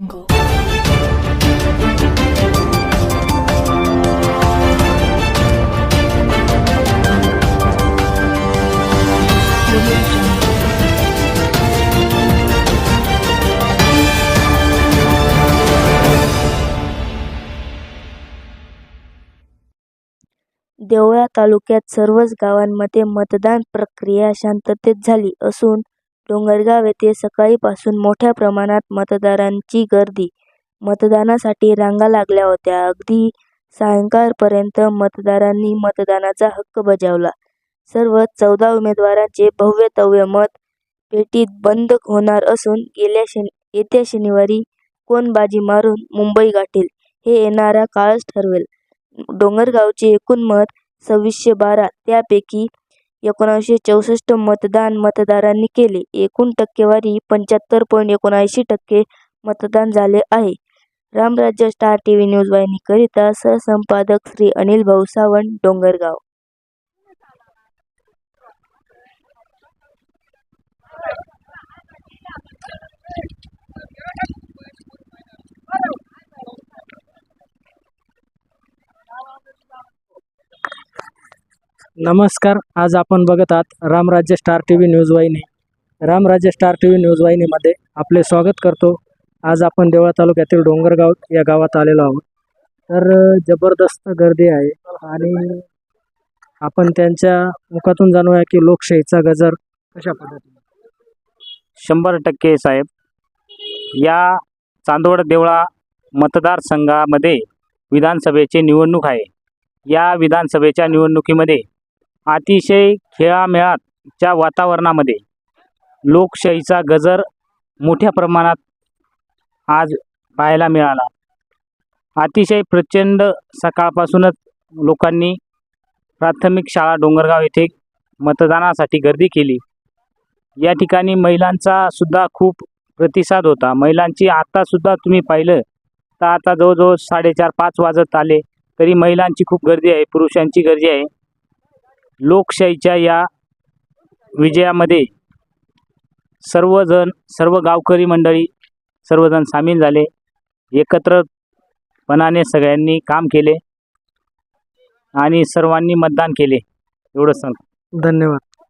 देवळा तालुक्यात सर्वच गावांमध्ये मतदान प्रक्रिया शांततेत झाली असून डोंगरगाव येथे सकाळीपासून मोठ्या प्रमाणात मतदारांची गर्दी मतदानासाठी रांगा लागल्या होत्या. अगदी सायंकाळपर्यंत मतदारांनी मतदानाचा हक्क बजावला. सर्व चौदा उमेदवारांचे भव्यतव्य मत पेटीत बंद होणार असून गेल्या येत्या शनिवारी कोण बाजी मारून मुंबई गाठेल हे येणारा काळच ठरवेल. डोंगरगावचे एकूण मत सव्वीसशे बारा त्यापैकी एकोणीसशे चौसष्ट मतदान मतदारांनी केले. एकूण टक्केवारी पंच्याहत्तर पॉइंट एकोणऐंशी टक्के मतदान झाले आहे. Ramrajya star T V news वाहिनीकरिता सहसंपादक श्री अनिल भाऊ सावंत डोंगरगाव नमस्कार आज आपण बघत आहात Ramrajya star T V news वाहिनी. Ramrajya star T V news वाहिनीमध्ये आपले स्वागत करतो. आज आपण देवळा तालुक्यातील डोंगरगाव या गावात आलेलो आहोत. तर जबरदस्त गर्दी आहे आणि आपण त्यांच्या मुखातून जाणूया की लोकशाहीचा गजर कशा पद्धतीने. शंभर टक्के साहेब या चांदवड देवळा मतदारसंघामध्ये विधानसभेची निवडणूक आहे. या विधानसभेच्या निवडणुकीमध्ये अतिशय खेळामेळाच्या वातावरणामध्ये लोकशाहीचा गजर मोठ्या प्रमाणात आज पाहायला मिळाला. अतिशय प्रचंड सकाळपासूनच लोकांनी प्राथमिक शाळा डोंगरगाव येथे मतदानासाठी गर्दी केली. या ठिकाणी महिलांचा सुद्धा खूप प्रतिसाद होता. महिलांची आत्तासुद्धा तुम्ही पाहिलं तर आता जवळजवळ साडेचार पाच वाजत आले तरी महिलांची खूप गर्दी आहे पुरुषांची गर्दी आहे. लोकशाहीच्या या विजयामध्ये सर्वजण सर्व गावकरी मंडळी सर्वजण सामील झाले. एकत्रपणाने सगळ्यांनी काम केले आणि सर्वांनी मतदान केले. एवढंच सांग धन्यवाद.